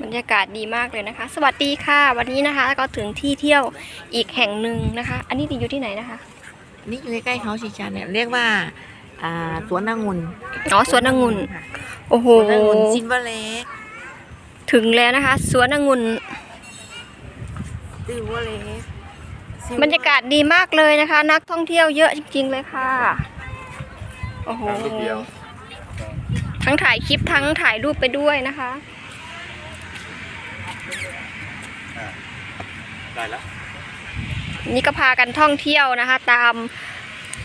บรรยากาศดีมากเลยนะคะ สวัสดีค่ะ วันนี้นะคะก็ถึงที่เที่ยวอีกแห่งหนึ่งนะคะ อันนี้อยู่ที่ไหนนะคะ นี่อยู่ใกล้ๆเขาชิชันเนี่ยเรียกว่าอ่าสวนองุ่นอ๋อสวนองุ่นโอ้โหสวนองุ่นซินเวอร์เลกถึงแล้วนะคะ สวนองุ่นซินเวอร์เลกบรรยากาศดีมากเลยนะคะ นักท่องเที่ยวเยอะจริง ๆ เลยค่ะโอ้โหนิดเดียวทั้งถ่ายคลิปทั้งถ่ายรูปไปด้วยนะคะ ได้แล้วนี่ก็พากันท่องเที่ยวนะคะ ตาม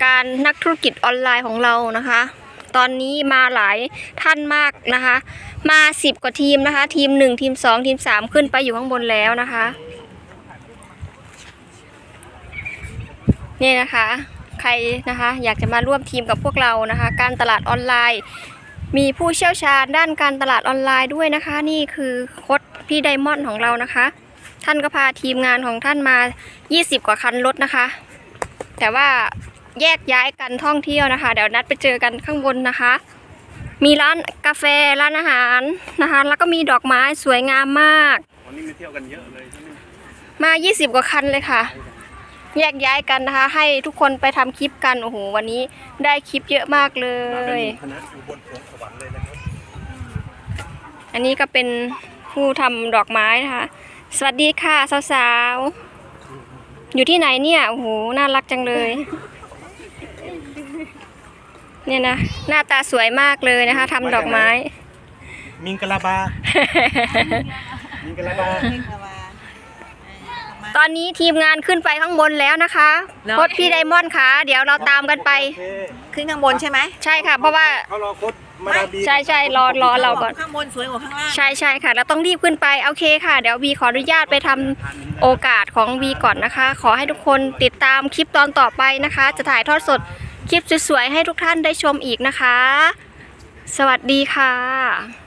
การนักธุรกิจออนไลน์ของเรานะคะ ตอนนี้มาหลายท่านมากนะคะ มาสิบกว่าทีมนะคะ ทีมหนึ่งทีมสองทีมสามขึ้นไปอยู่ข้างบนแล้วนะคะนี่นะคะ ใครนะคะอยากจะมาร่วมทีมกับพวกเรานะคะ การตลาดออนไลน์ มีผู้เชี่ยวชาญด้านการตลาดออนไลน์ด้วยนะคะ นี่คือโค้ดพี่ไดมอนด์ของเรานะคะ ท่านก็พาทีมงานของท่านมา 20 กว่าคันรถนะคะ แต่ว่าแยกย้ายกันท่องเที่ยวนะคะ เดี๋ยวนัดไปเจอกันข้างบนนะคะ มีร้านกาแฟร้านอาหารนะคะ แล้วก็มีดอกไม้สวยงามมาก วันนี้มาเที่ยวกันเยอะเลยใช่ไหมมา 20 กว่าคันเลยค่ะ แยกย้ายกันนะคะ ให้ทุกคนไปทำคลิปกันโอ้โหวันนี้ได้คลิปเยอะมากเลมาเป็นยหมู่คณะอยู่บนสวงสวรรค์เลยนะครับอันนี้ก็เป็นผู้ทำดอกไม้นะคะ สวัสดีค่ะ สาวๆ อยู่ที่ไหนเนี่ยโอ้โหน่ารักจังเลย เนี่ยนะ หน้าตาสวยมากเลยนะคะทำดอกไม้ มิงกะลาบา มิงกะลาบา ตอนนี้ทีมงานขึ้นไปข้างบนแล้วนะคะโค้ดพี่ไดมอนด์ค่ะ เดี๋ยวเราตามกันไป โอเคขึ้นข้างบนใช่ไหม ใช่ค่ะ เพราะว่า เขารอโคด มาดาบีใช่ใช่รอรอเราก่อน ข้างบนสวยกว่าข้างล่างใช่ใช่ค่ะเราต้องรีบขึ้นไปโอเคค่ะ เดี๋ยววีขออนุญาตไปทำโอกาสของวีก่อนนะคะ ขอให้ทุกคนติดตามคลิปตอนต่อไปนะคะ จะถ่ายทอดสดคลิปสวยๆให้ทุกท่านได้ชมอีกนะคะ สวัสดีค่ะ